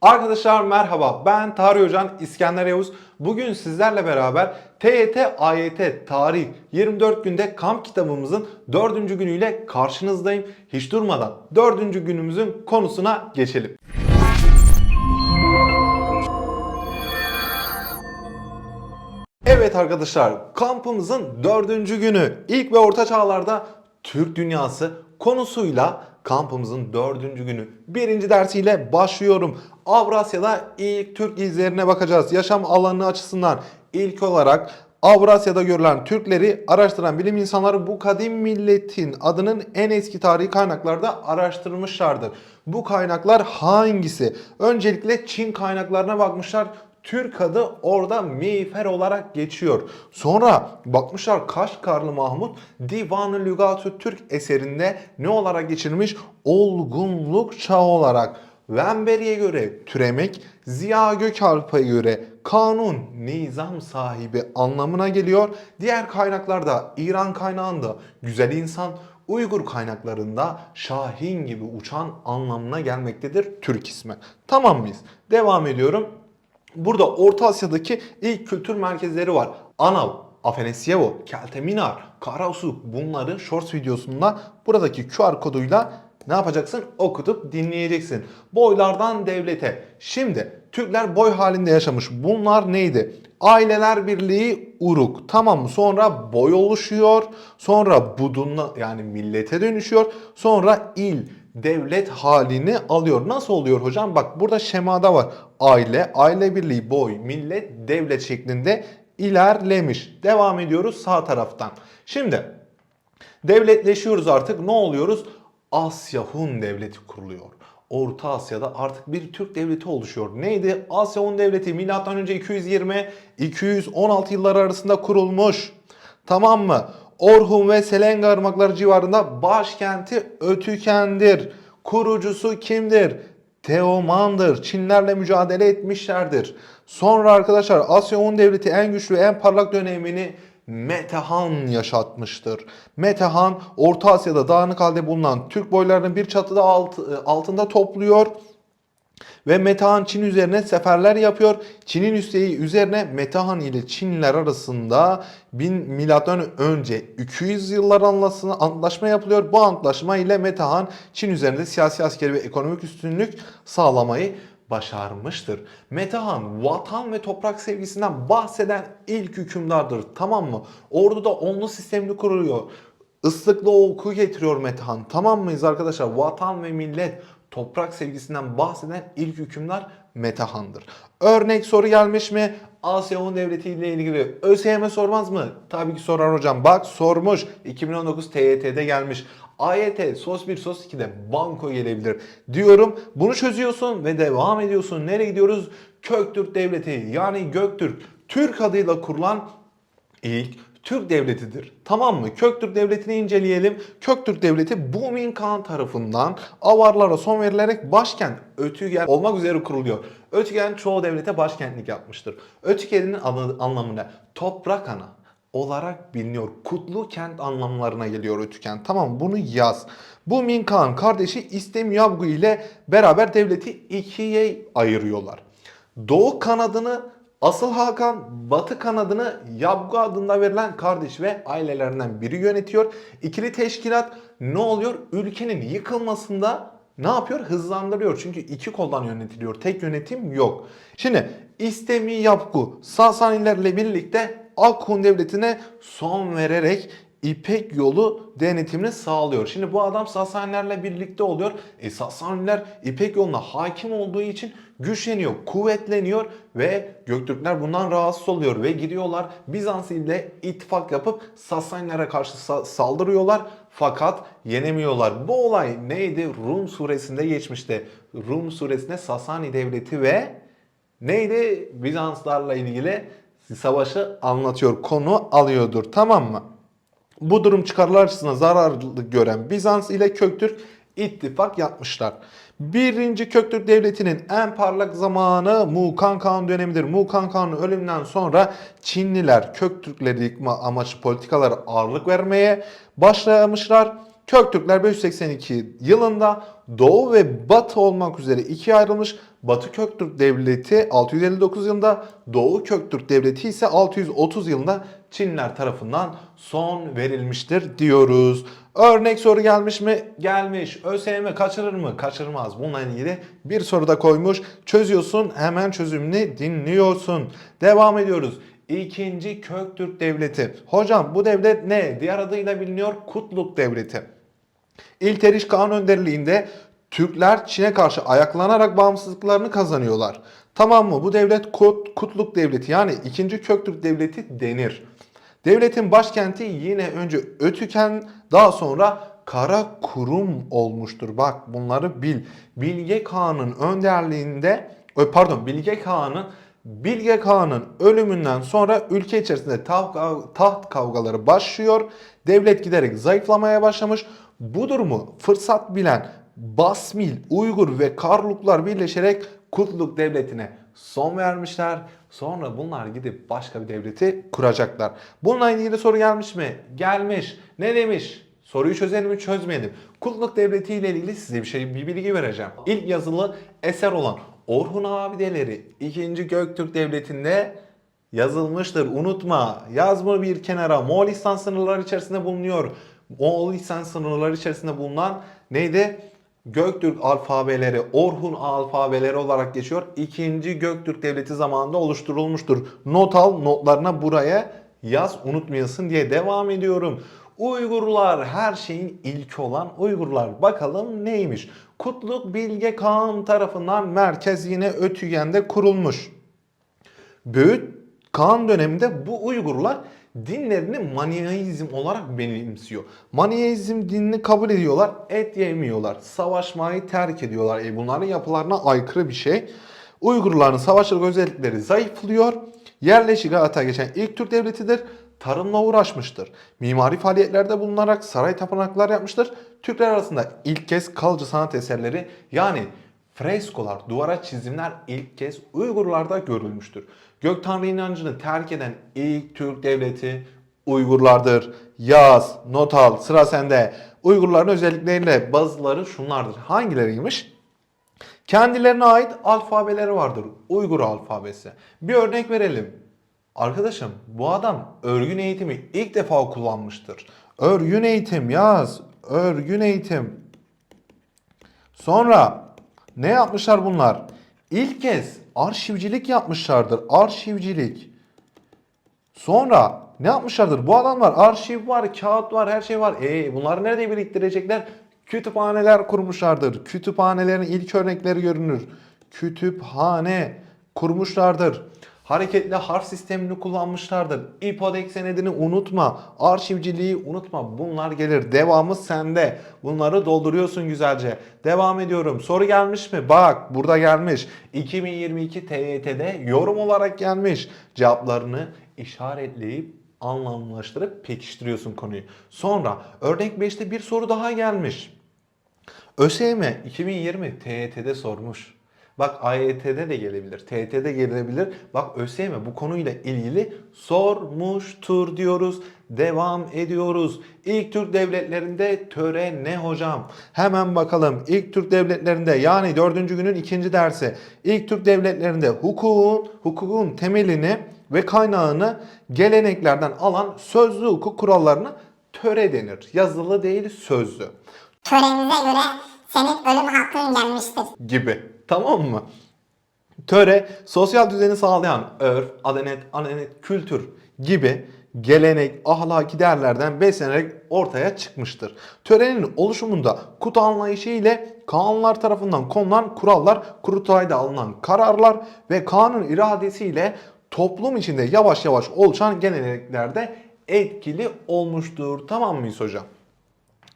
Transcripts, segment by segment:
Arkadaşlar merhaba ben Tarih Hocan İskender Yavuz. Bugün sizlerle beraber TYT AYT Tarih 24 günde kamp kitabımızın 4. günüyle karşınızdayım. Hiç durmadan 4. günümüzün konusuna geçelim. Evet arkadaşlar kampımızın dördüncü günü ilk ve orta çağlarda Türk dünyası konusuyla kampımızın dördüncü günü birinci dersiyle başlıyorum. Avrasya'da ilk Türk izlerine bakacağız. Yaşam alanı açısından ilk olarak Avrasya'da görülen Türkleri araştıran bilim insanları bu kadim milletin adının en eski tarihi kaynaklarda araştırmışlardır. Bu kaynaklar hangisi? Öncelikle Çin kaynaklarına bakmışlar. Türk adı orada miğfer olarak geçiyor. Sonra bakmışlar Kaşgarlı Mahmut Divan-ı Lügat-ı Türk eserinde ne olarak geçirmiş? Olgunluk çağı olarak. Vemberi'ye göre türemek, Ziya Gökalp'a göre kanun, nizam sahibi anlamına geliyor. Diğer kaynaklarda İran kaynağında güzel insan, Uygur kaynaklarında Şahin gibi uçan anlamına gelmektedir Türk ismi. Tamam mıyız? Devam ediyorum. Burada Orta Asya'daki ilk kültür merkezleri var. Anav, Afenasyevo, Kelteminar, Karasu bunları Shorts videosunda buradaki QR koduyla ne yapacaksın? Okutup dinleyeceksin. Boylardan devlete. Şimdi Türkler boy halinde yaşamış. Bunlar neydi? Aileler Birliği Uruk. Tamam? Sonra boy oluşuyor. Sonra budunla yani millete dönüşüyor. Sonra il devlet halini alıyor. Nasıl oluyor hocam? Bak burada şemada var. Aile, aile birliği, boy, millet, devlet şeklinde ilerlemiş. Devam ediyoruz sağ taraftan. Şimdi devletleşiyoruz artık. Ne oluyoruz? Asya Hun devleti kuruluyor. Orta Asya'da artık bir Türk devleti oluşuyor. Neydi? Asya Hun devleti milattan önce 220 216 yılları arasında kurulmuş. Tamam mı? Orhun ve Selenga ırmakları civarında başkenti Ötüken'dir. Kurucusu kimdir? Teoman'dır. Çinlerle mücadele etmişlerdir. Sonra arkadaşlar Asya Hun Devleti en güçlü en parlak dönemini Metehan yaşatmıştır. Metehan Orta Asya'da dağınık halde bulunan Türk boylarını bir çatıda alt- altında topluyor ve Metehan Çin üzerine seferler yapıyor. Çin'in üsteği üzerine Metehan ile Çinliler arasında 1000 milattan önce 200 yıllar anlasına antlaşma yapılıyor. Bu antlaşma ile Metehan Çin üzerinde siyasi, askeri ve ekonomik üstünlük sağlamayı başarmıştır. Metehan vatan ve toprak sevgisinden bahseden ilk hükümdardır. Tamam mı? Orduda onlu sistemli kuruluyor. Islıklı oku getiriyor Metehan. Tamam mıyız arkadaşlar? Vatan ve millet toprak sevgisinden bahseden ilk hükümdar Metehan'dır. Örnek soru gelmiş mi? Asya Hun Devleti ile ilgili ÖSYM sormaz mı? Tabii ki sorar hocam. Bak sormuş. 2019 TYT'de gelmiş. AYT, SOS 1, SOS 2'de banko gelebilir diyorum. Bunu çözüyorsun ve devam ediyorsun. Nereye gidiyoruz? Köktürk Devleti yani Göktürk. Türk adıyla kurulan ilk Türk devletidir. Tamam mı? Köktürk devletini inceleyelim. Köktürk devleti Bumin Kağan tarafından avarlara son verilerek başkent Ötügen olmak üzere kuruluyor. Ötügen çoğu devlete başkentlik yapmıştır. Ötügen'in anlamı? Toprak ana olarak biliniyor. Kutlu kent anlamlarına geliyor Ötüken. Tamam bunu yaz. Bu Min Kağan kardeşi İstemiyabgu ile beraber devleti ikiye ayırıyorlar. Doğu kanadını Asıl Hakan batı kanadını Yabgu adında verilen kardeş ve ailelerinden biri yönetiyor. İkili teşkilat ne oluyor? Ülkenin yıkılmasında ne yapıyor? Hızlandırıyor. Çünkü iki koldan yönetiliyor. Tek yönetim yok. Şimdi İstemi Yabgu Sasanilerle birlikte Akhun devletine son vererek İpek yolu denetimini sağlıyor. Şimdi bu adam Sasanilerle birlikte oluyor. E Sasaniler İpek yoluna hakim olduğu için güçleniyor, kuvvetleniyor ve Göktürkler bundan rahatsız oluyor ve gidiyorlar Bizans ile ittifak yapıp Sasanilere karşı sa- saldırıyorlar fakat yenemiyorlar. Bu olay neydi? Rum suresinde geçmişti. Rum suresinde Sasani devleti ve neydi? Bizanslarla ilgili savaşı anlatıyor. Konu alıyordur. Tamam mı? Bu durum çıkarlar açısından zararlı gören Bizans ile Köktürk ittifak yapmışlar. Birinci Köktürk Devleti'nin en parlak zamanı Mukan Kağan dönemidir. Mukan Kağan'ın ölümünden sonra Çinliler Köktürkleri yıkma amaçlı politikalara ağırlık vermeye başlamışlar. Köktürkler 582 yılında Doğu ve Batı olmak üzere ikiye ayrılmış. Batı Köktürk Devleti 659 yılında, Doğu Köktürk Devleti ise 630 yılında Çinliler tarafından son verilmiştir diyoruz. Örnek soru gelmiş mi? Gelmiş. ÖSYM kaçırır mı? Kaçırmaz. Bununla ilgili bir soru da koymuş. Çözüyorsun, hemen çözümünü dinliyorsun. Devam ediyoruz. İkinci Köktürk Devleti. Hocam bu devlet ne? Diğer adıyla biliniyor Kutluk Devleti. İlteriş Kağan önderliğinde Türkler Çin'e karşı ayaklanarak bağımsızlıklarını kazanıyorlar. Tamam mı? Bu devlet Kut, Kutluk Devleti yani 2. Köktürk Devleti denir. Devletin başkenti yine önce Ötüken daha sonra Karakurum olmuştur. Bak bunları bil. Bilge Kağan'ın önderliğinde ö, pardon Bilge Kağan'ın Bilge Kağan'ın ölümünden sonra ülke içerisinde taht kavgaları başlıyor. Devlet giderek zayıflamaya başlamış. Bu durumu fırsat bilen Basmil, Uygur ve Karluklar birleşerek Kutluk Devleti'ne son vermişler. Sonra bunlar gidip başka bir devleti kuracaklar. Bununla ilgili soru gelmiş mi? Gelmiş. Ne demiş? Soruyu çözelim mi çözmeyelim. Kutluk Devleti ile ilgili size bir şey bir bilgi vereceğim. İlk yazılı eser olan Orhun Abideleri 2. Göktürk Devleti'nde yazılmıştır. Unutma. Yazma bir kenara. Moğolistan sınırları içerisinde bulunuyor. Moğolistan sınırları içerisinde bulunan neydi? Göktürk alfabeleri, Orhun alfabeleri olarak geçiyor. İkinci Göktürk Devleti zamanında oluşturulmuştur. Not al, notlarına buraya yaz unutmayasın diye devam ediyorum. Uygurlar her şeyin ilki olan Uygurlar. Bakalım neymiş? Kutluk Bilge Kağan tarafından merkez yine Ötügen'de kurulmuş. Böğüt Kaan döneminde bu Uygurlar dinlerini Maniheizm olarak benimsiyor. Maniheizm dinini kabul ediyorlar, et yemiyorlar, savaşmayı terk ediyorlar. E bunların yapılarına aykırı bir şey. Uygurların savaşçılık özellikleri zayıflıyor. Yerleşik hayata geçen ilk Türk devletidir. Tarımla uğraşmıştır. Mimari faaliyetlerde bulunarak saray tapınaklar yapmıştır. Türkler arasında ilk kez kalıcı sanat eserleri yani freskolar, duvara çizimler ilk kez Uygurlarda görülmüştür. Gök Tanrı inancını terk eden ilk Türk devleti Uygurlardır. Yaz, not al, sıra sende. Uygurların özellikleriyle bazıları şunlardır. Hangileriymiş? Kendilerine ait alfabeleri vardır. Uygur alfabesi. Bir örnek verelim. Arkadaşım bu adam örgün eğitimi ilk defa kullanmıştır. Örgün eğitim yaz. Örgün eğitim. Sonra ne yapmışlar bunlar? İlk kez arşivcilik yapmışlardır. Arşivcilik. Sonra ne yapmışlardır? Bu adamlar arşiv var, kağıt var, her şey var. E bunları nerede biriktirecekler? Kütüphaneler kurmuşlardır. Kütüphanelerin ilk örnekleri görünür. Kütüphane kurmuşlardır. Hareketli harf sistemini kullanmışlardır. İpodek senedini unutma. Arşivciliği unutma. Bunlar gelir. Devamı sende. Bunları dolduruyorsun güzelce. Devam ediyorum. Soru gelmiş mi? Bak burada gelmiş. 2022 TYT'de yorum olarak gelmiş. Cevaplarını işaretleyip anlamlaştırıp pekiştiriyorsun konuyu. Sonra örnek 5'te bir soru daha gelmiş. ÖSYM 2020 TYT'de sormuş. Bak AYT'de de gelebilir, TYT'de gelebilir. Bak ÖSYM bu konuyla ilgili sormuştur diyoruz. Devam ediyoruz. İlk Türk devletlerinde töre ne hocam? Hemen bakalım. İlk Türk devletlerinde yani dördüncü günün ikinci dersi. İlk Türk devletlerinde hukukun, hukukun temelini ve kaynağını geleneklerden alan sözlü hukuk kurallarına töre denir. Yazılı değil sözlü Törenize göre senin ölüm hakkın gelmiştir. gibi. Tamam mı? Töre, sosyal düzeni sağlayan örf, adenet, adenet, kültür gibi gelenek, ahlaki değerlerden beslenerek ortaya çıkmıştır. Törenin oluşumunda kutu anlayışı ile kanunlar tarafından konulan kurallar, kurultayda alınan kararlar ve kanun iradesiyle toplum içinde yavaş yavaş oluşan geleneklerde etkili olmuştur. Tamam mıyız hocam?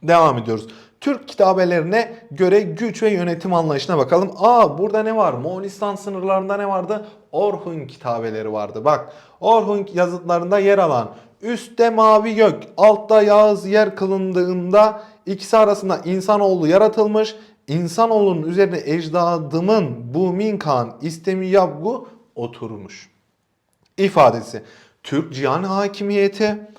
Devam ediyoruz. Türk kitabelerine göre güç ve yönetim anlayışına bakalım. Aa burada ne var? Moğolistan sınırlarında ne vardı? Orhun kitabeleri vardı. Bak Orhun yazıtlarında yer alan üstte mavi gök, altta yağız yer kılındığında ikisi arasında insanoğlu yaratılmış. İnsanoğlunun üzerine ecdadımın bu minkan istemi yabgu oturmuş ifadesi Türk cihan hakimiyeti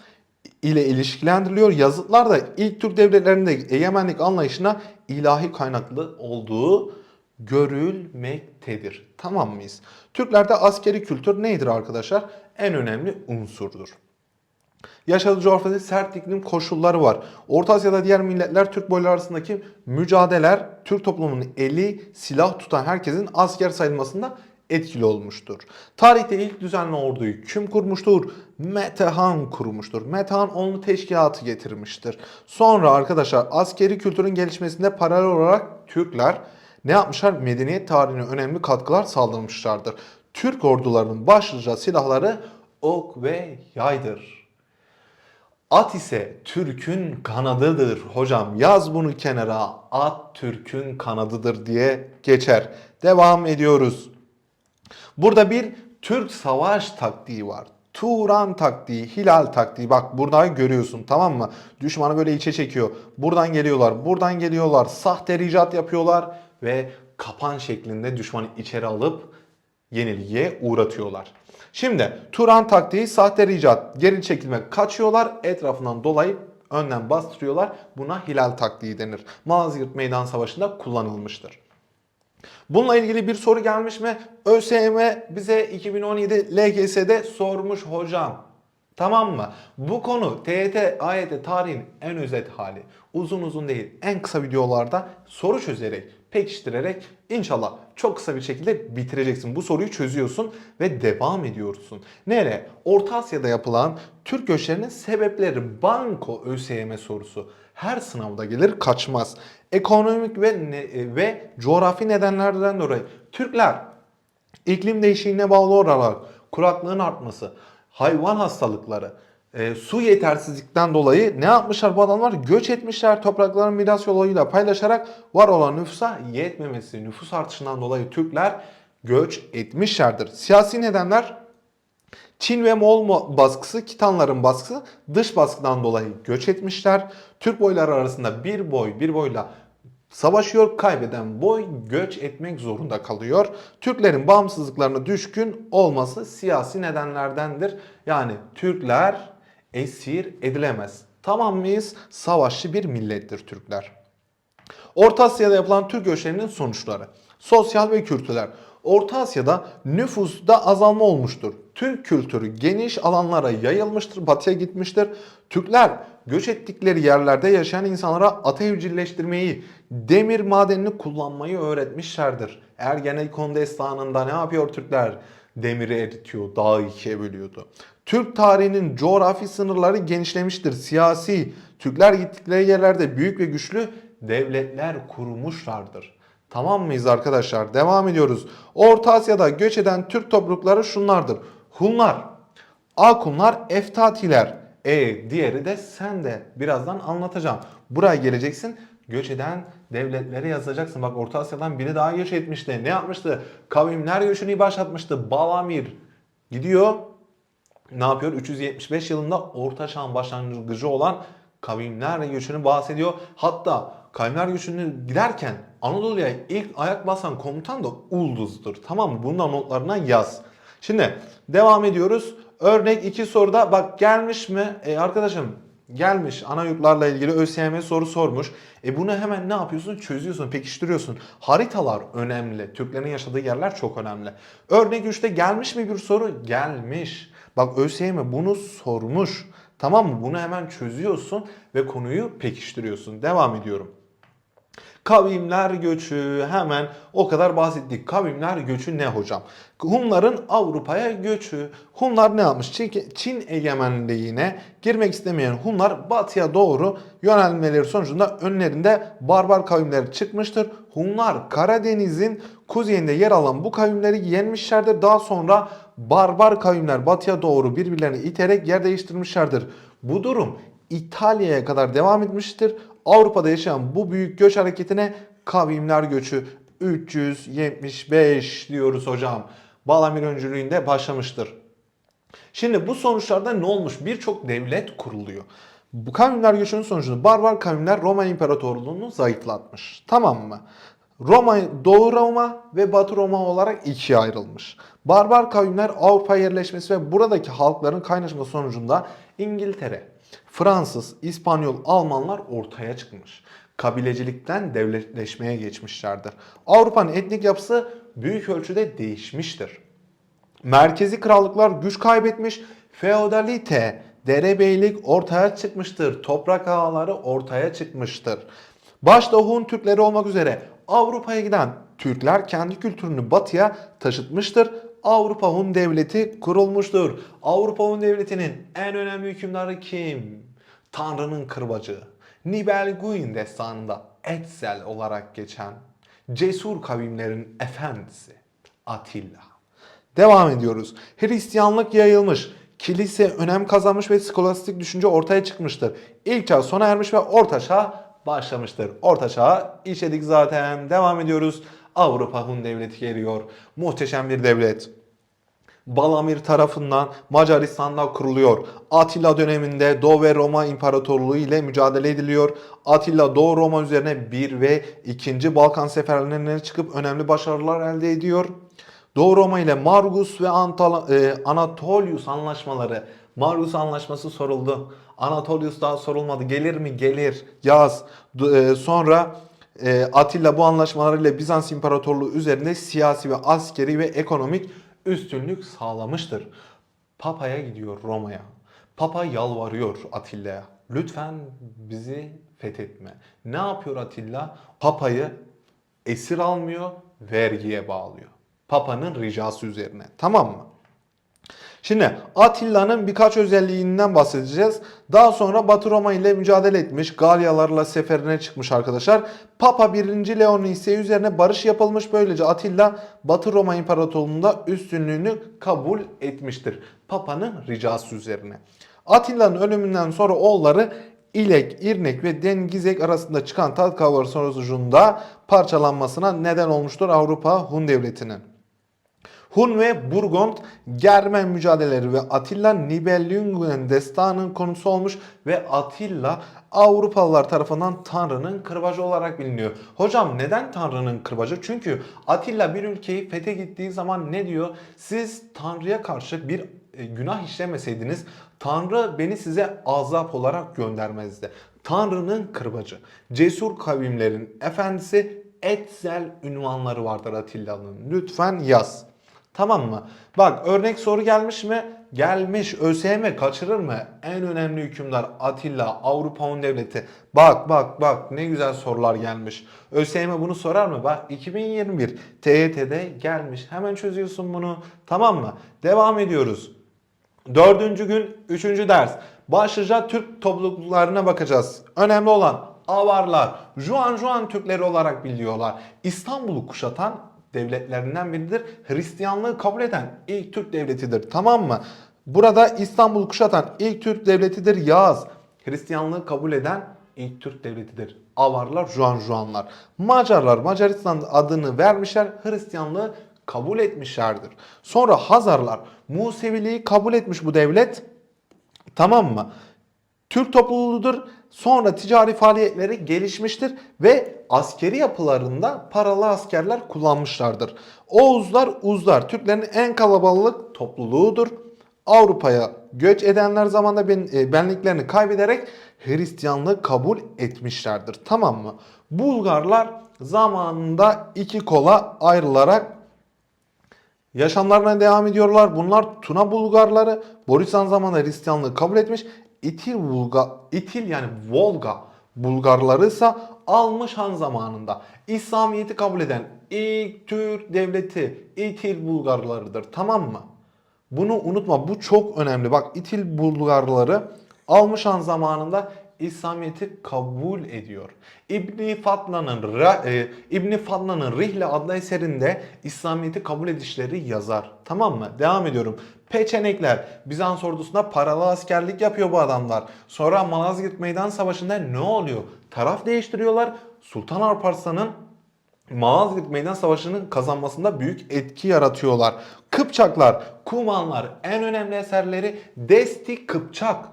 ile ilişkilendiriliyor. Yazıtlarda ilk Türk devletlerinde egemenlik anlayışına ilahi kaynaklı olduğu görülmektedir. Tamam mıyız? Türklerde askeri kültür nedir arkadaşlar? En önemli unsurdur. Yaşadığı coğrafyada sert iklim koşulları var. Orta Asya'da diğer milletler Türk boyları arasındaki mücadeleler Türk toplumunun eli silah tutan herkesin asker sayılmasında etkili olmuştur. Tarihte ilk düzenli orduyu kim kurmuştur? Metehan kurmuştur. Metehan onlu teşkilatı getirmiştir. Sonra arkadaşlar askeri kültürün gelişmesinde paralel olarak Türkler ne yapmışlar? Medeniyet tarihine önemli katkılar sağlamışlardır. Türk ordularının başlıca silahları ok ve yaydır. At ise Türk'ün kanadıdır hocam. Yaz bunu kenara. At Türk'ün kanadıdır diye geçer. Devam ediyoruz. Burada bir Türk savaş taktiği var. Turan taktiği, hilal taktiği. Bak burada görüyorsun tamam mı? Düşmanı böyle içe çekiyor. Buradan geliyorlar, buradan geliyorlar. Sahte ricat yapıyorlar ve kapan şeklinde düşmanı içeri alıp yenilgiye uğratıyorlar. Şimdi Turan taktiği sahte ricat, geri çekilme kaçıyorlar, etrafından dolayıp önden bastırıyorlar. Buna hilal taktiği denir. Malazgirt Meydan Savaşı'nda kullanılmıştır. Bununla ilgili bir soru gelmiş mi? ÖSYM bize 2017 LGS'de sormuş hocam. Tamam mı? Bu konu TYT, AYT tarihin en özet hali. Uzun uzun değil, en kısa videolarda soru çözerek, pekiştirerek inşallah çok kısa bir şekilde bitireceksin. Bu soruyu çözüyorsun ve devam ediyorsun. Nere? Orta Asya'da yapılan Türk göçlerinin sebepleri banko ÖSYM sorusu. Her sınavda gelir kaçmaz. Ekonomik ve ne- ve coğrafi nedenlerden dolayı Türkler İklim değişikliğine bağlı olarak kuraklığın artması, hayvan hastalıkları, e, su yetersizlikten dolayı ne yapmışlar bu adamlar? Göç etmişler toprakların miras yoluyla paylaşarak var olan nüfusa yetmemesi, nüfus artışından dolayı Türkler göç etmişlerdir. Siyasi nedenler Çin ve Moğol baskısı, Kitanların baskısı dış baskıdan dolayı göç etmişler. Türk boyları arasında bir boy bir boyla savaşıyor. Kaybeden boy göç etmek zorunda kalıyor. Türklerin bağımsızlıklarına düşkün olması siyasi nedenlerdendir. Yani Türkler esir edilemez. Tamam mıyız? Savaşçı bir millettir Türkler. Orta Asya'da yapılan Türk göçlerinin sonuçları. Sosyal ve kültürel. Orta Asya'da nüfusta azalma olmuştur. Türk kültürü geniş alanlara yayılmıştır, batıya gitmiştir. Türkler göç ettikleri yerlerde yaşayan insanlara ata evcilleştirmeyi, demir madenini kullanmayı öğretmişlerdir. Ergenekon destanında ne yapıyor Türkler? Demiri eritiyor, dağı ikiye bölüyordu. Türk tarihinin coğrafi sınırları genişlemiştir. Siyasi, Türkler gittikleri yerlerde büyük ve güçlü devletler kurmuşlardır. Tamam mıyız arkadaşlar? Devam ediyoruz. Orta Asya'da göç eden Türk toplulukları şunlardır. Hunlar, Akunlar, Eftatiler. E diğeri de sen de birazdan anlatacağım. Buraya geleceksin. Göç eden devletleri yazacaksın. Bak Orta Asya'dan biri daha göç etmişti. Ne yapmıştı? Kavimler göçünü başlatmıştı. Balamir gidiyor. Ne yapıyor? 375 yılında Orta Çağ'ın başlangıcı olan kavimler göçünü bahsediyor. Hatta kavimler göçünü giderken Anadolu'ya ilk ayak basan komutan da Ulduz'dur. Tamam mı? Bundan notlarına yaz. Şimdi devam ediyoruz. Örnek iki soruda bak gelmiş mi? E, arkadaşım gelmiş ana yurtlarla ilgili ÖSYM soru sormuş. E bunu hemen ne yapıyorsun? Çözüyorsun, pekiştiriyorsun. Haritalar önemli. Türklerin yaşadığı yerler çok önemli. Örnek 3'te gelmiş mi bir soru? Gelmiş. Bak ÖSYM bunu sormuş. Tamam mı? Bunu hemen çözüyorsun ve konuyu pekiştiriyorsun. Devam ediyorum. Kavimler göçü hemen o kadar bahsettik. Kavimler göçü ne hocam? Hunların Avrupa'ya göçü. Hunlar ne yapmış? Çin, egemenliğine girmek istemeyen Hunlar batıya doğru yönelmeleri sonucunda önlerinde barbar kavimler çıkmıştır. Hunlar Karadeniz'in kuzeyinde yer alan bu kavimleri yenmişlerdir. Daha sonra barbar kavimler batıya doğru birbirlerini iterek yer değiştirmişlerdir. Bu durum İtalya'ya kadar devam etmiştir. Avrupa'da yaşayan bu büyük göç hareketine kavimler göçü 375 diyoruz hocam. Balamir öncülüğünde başlamıştır. Şimdi bu sonuçlarda ne olmuş? Birçok devlet kuruluyor. Bu kavimler göçünün sonucunda barbar kavimler Roma İmparatorluğunu zayıflatmış. Tamam mı? Roma, Doğu Roma ve Batı Roma olarak ikiye ayrılmış. Barbar kavimler Avrupa'ya yerleşmesi ve buradaki halkların kaynaşması sonucunda İngiltere, Fransız, İspanyol, Almanlar ortaya çıkmış. kabilecilikten devletleşmeye geçmişlerdir. Avrupa'nın etnik yapısı büyük ölçüde değişmiştir. Merkezi krallıklar güç kaybetmiş, feodalite, derebeylik ortaya çıkmıştır. Toprak ağları ortaya çıkmıştır. Başta Hun Türkleri olmak üzere Avrupa'ya giden Türkler kendi kültürünü batıya taşıtmıştır. Avrupa Hun Devleti kurulmuştur. Avrupa Hun Devleti'nin en önemli hükümdarı kim? Tanrı'nın kırbacı. Nibelguin destanında Etzel olarak geçen cesur kavimlerin efendisi Atilla. Devam ediyoruz. Hristiyanlık yayılmış. Kilise önem kazanmış ve skolastik düşünce ortaya çıkmıştır. İlk çağ sona ermiş ve orta çağ başlamıştır. Orta çağı işledik zaten. Devam ediyoruz. Avrupa Hun Devleti geliyor. Muhteşem bir devlet. Balamir tarafından Macaristan'da kuruluyor. Atilla döneminde Doğu ve Roma İmparatorluğu ile mücadele ediliyor. Atilla Doğu Roma üzerine 1 ve 2. Balkan seferlerine çıkıp önemli başarılar elde ediyor. Doğu Roma ile Margus ve Antal e, Anatolius anlaşmaları. Margus anlaşması soruldu. Anatolius daha sorulmadı. Gelir mi? Gelir. Yaz. E, sonra Atilla bu anlaşmalarıyla Bizans İmparatorluğu üzerinde siyasi ve askeri ve ekonomik üstünlük sağlamıştır. Papa'ya gidiyor Roma'ya. Papa yalvarıyor Atilla'ya. Lütfen bizi fethetme. Ne yapıyor Atilla? Papa'yı esir almıyor, vergiye bağlıyor. Papa'nın ricası üzerine. Tamam mı? Şimdi Atilla'nın birkaç özelliğinden bahsedeceğiz. Daha sonra Batı Roma ile mücadele etmiş, Galyalarla seferine çıkmış arkadaşlar. Papa 1. Leon'un isteği üzerine barış yapılmış. Böylece Atilla Batı Roma İmparatorluğu'nda üstünlüğünü kabul etmiştir. Papa'nın ricası üzerine. Atilla'nın ölümünden sonra oğulları İlek, İrnek ve Dengizek arasında çıkan tat kavgası sonucunda parçalanmasına neden olmuştur Avrupa Hun Devleti'nin. Hun ve Burgund Germen mücadeleleri ve Atilla Nibelungen destanının konusu olmuş ve Atilla Avrupalılar tarafından Tanrı'nın kırbacı olarak biliniyor. Hocam neden Tanrı'nın kırbacı? Çünkü Atilla bir ülkeyi fethe gittiği zaman ne diyor? Siz Tanrı'ya karşı bir e, günah işlemeseydiniz Tanrı beni size azap olarak göndermezdi. Tanrı'nın kırbacı. Cesur kavimlerin efendisi Etzel ünvanları vardır Atilla'nın. Lütfen yaz. Tamam mı? Bak örnek soru gelmiş mi? Gelmiş. ÖSYM kaçırır mı? En önemli hükümdar Atilla, Avrupa Hun Devleti. Bak bak bak ne güzel sorular gelmiş. ÖSYM bunu sorar mı? Bak 2021 TYT'de gelmiş. Hemen çözüyorsun bunu. Tamam mı? Devam ediyoruz. Dördüncü gün, üçüncü ders. Başlıca Türk topluluklarına bakacağız. Önemli olan Avarlar, Juan Juan Türkleri olarak biliyorlar. İstanbul'u kuşatan devletlerinden biridir. Hristiyanlığı kabul eden ilk Türk devletidir. Tamam mı? Burada İstanbul'u kuşatan ilk Türk devletidir Yağız. Hristiyanlığı kabul eden ilk Türk devletidir. Avarlar, Juan Juanlar. Macarlar Macaristan adını vermişler. Hristiyanlığı kabul etmişlerdir. Sonra Hazarlar Museviliği kabul etmiş bu devlet. Tamam mı? Türk topluluğudur. Sonra ticari faaliyetleri gelişmiştir ve askeri yapılarında paralı askerler kullanmışlardır. Oğuzlar, Uzlar Türklerin en kalabalık topluluğudur. Avrupa'ya göç edenler zamanla ben- e, benliklerini kaybederek Hristiyanlığı kabul etmişlerdir. Tamam mı? Bulgarlar zamanında iki kola ayrılarak Yaşamlarına devam ediyorlar. Bunlar Tuna Bulgarları. Borisyan zamanında Hristiyanlığı kabul etmiş. İtil Bulga, İtil yani Volga Bulgarları ise almış Han zamanında. İslamiyet'i kabul eden ilk Türk devleti İtil Bulgarlarıdır. Tamam mı? Bunu unutma. Bu çok önemli. Bak İtil Bulgarları almış Han zamanında İslamiyet'i kabul ediyor. İbni Fatna'nın Ra- e, İbni Fatna'nın Rihle adlı eserinde İslamiyet'i kabul edişleri yazar. Tamam mı? Devam ediyorum. Peçenekler Bizans ordusunda paralı askerlik yapıyor bu adamlar. Sonra Malazgirt Meydan Savaşı'nda ne oluyor? Taraf değiştiriyorlar. Sultan Alparslan'ın Malazgirt Meydan Savaşı'nın kazanmasında büyük etki yaratıyorlar. Kıpçaklar, Kumanlar en önemli eserleri Desti Kıpçak.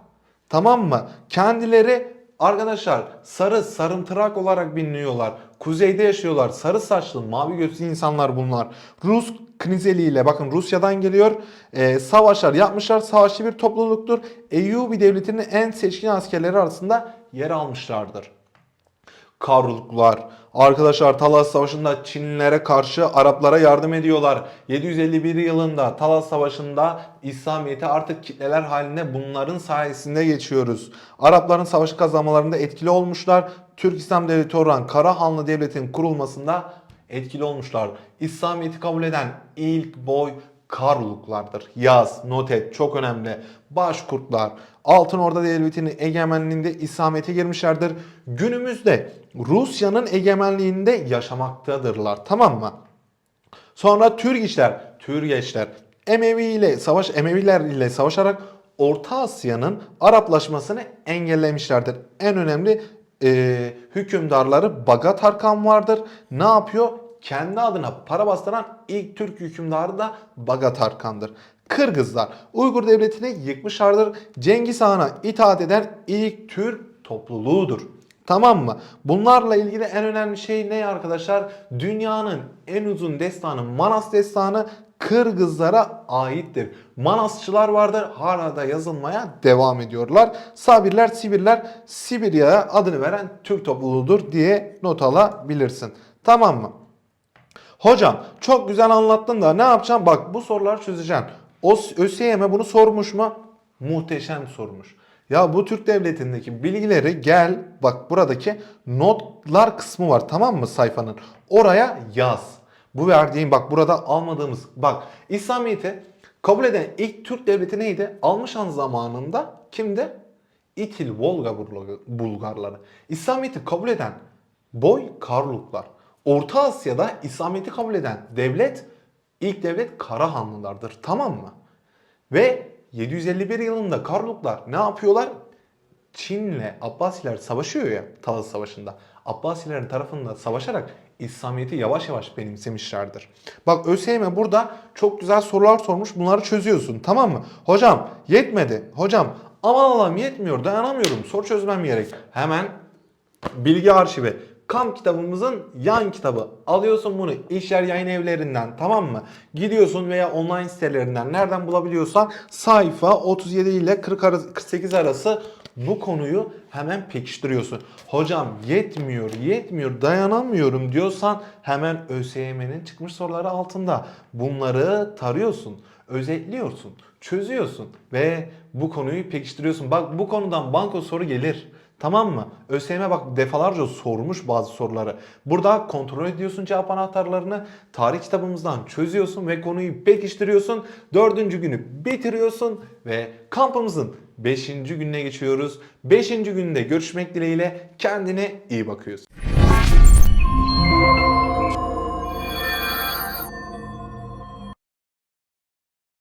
Tamam mı? Kendileri arkadaşlar sarı sarımtırak olarak biliniyorlar. Kuzeyde yaşıyorlar. Sarı saçlı, mavi gözlü insanlar bunlar. Rus Knizeli ile bakın Rusya'dan geliyor. Ee, savaşlar yapmışlar. Savaşçı bir topluluktur. Eyyubi devletinin en seçkin askerleri arasında yer almışlardır. Karluklar. Arkadaşlar Talas Savaşı'nda Çinlilere karşı Araplara yardım ediyorlar. 751 yılında Talas Savaşı'nda İslamiyet'i artık kitleler halinde bunların sayesinde geçiyoruz. Arapların savaşı kazanmalarında etkili olmuşlar. Türk İslam Devleti olan Karahanlı Devleti'nin kurulmasında etkili olmuşlar. İslamiyet'i kabul eden ilk boy Karluklardır. Yaz, not et çok önemli. Başkurtlar, Altın Orda Devleti'nin egemenliğinde İslamiyet'e girmişlerdir. Günümüzde Rusya'nın egemenliğinde yaşamaktadırlar. Tamam mı? Sonra Türgiçler, Türgeçler Emevi ile savaş Emeviler ile savaşarak Orta Asya'nın Araplaşmasını engellemişlerdir. En önemli e, hükümdarları Bagat Tarkan vardır. Ne yapıyor? Kendi adına para bastıran ilk Türk hükümdarı da Bagat Tarkan'dır. Kırgızlar Uygur devletini yıkmışlardır. Cengiz Han'a itaat eden ilk Türk topluluğudur. Tamam mı? Bunlarla ilgili en önemli şey ne arkadaşlar? Dünyanın en uzun destanı Manas destanı Kırgızlara aittir. Manasçılar vardır hala da yazılmaya devam ediyorlar. Sabirler, Sibirler Sibirya'ya adını veren Türk topluluğudur diye not alabilirsin. Tamam mı? Hocam çok güzel anlattın da ne yapacağım? Bak bu soruları çözeceğim. O ÖSYM bunu sormuş mu? Muhteşem sormuş. Ya bu Türk Devleti'ndeki bilgileri gel bak buradaki notlar kısmı var tamam mı sayfanın? Oraya yaz. Bu verdiğim bak burada almadığımız bak İslamiyet'i kabul eden ilk Türk devleti neydi? Almışan zamanında kimdi? İtil Volga Bulga- Bulgarları. İslamiyet'i kabul eden boy Karluklar. Orta Asya'da İslamiyet'i kabul eden devlet ilk devlet Karahanlılardır. Tamam mı? Ve 751 yılında Karluklar ne yapıyorlar? Çin'le Abbasiler savaşıyor ya Talas Savaşı'nda. Abbasilerin tarafında savaşarak İslamiyet'i yavaş yavaş benimsemişlerdir. Bak ÖSYM burada çok güzel sorular sormuş. Bunları çözüyorsun tamam mı? Hocam yetmedi. Hocam aman Allah'ım yetmiyor dayanamıyorum. Soru çözmem gerek. Hemen Bilgi arşivi. Kamp kitabımızın yan kitabı. Alıyorsun bunu iş yer yayın evlerinden tamam mı? Gidiyorsun veya online sitelerinden nereden bulabiliyorsan sayfa 37 ile 40 arası, 48 arası bu konuyu hemen pekiştiriyorsun. Hocam yetmiyor, yetmiyor, dayanamıyorum diyorsan hemen ÖSYM'nin çıkmış soruları altında. Bunları tarıyorsun, özetliyorsun, çözüyorsun ve bu konuyu pekiştiriyorsun. Bak bu konudan banko soru gelir. Tamam mı? ÖSYM bak defalarca sormuş bazı soruları. Burada kontrol ediyorsun cevap anahtarlarını. Tarih kitabımızdan çözüyorsun ve konuyu pekiştiriyorsun. Dördüncü günü bitiriyorsun ve kampımızın beşinci gününe geçiyoruz. Beşinci günde görüşmek dileğiyle kendine iyi bakıyorsun.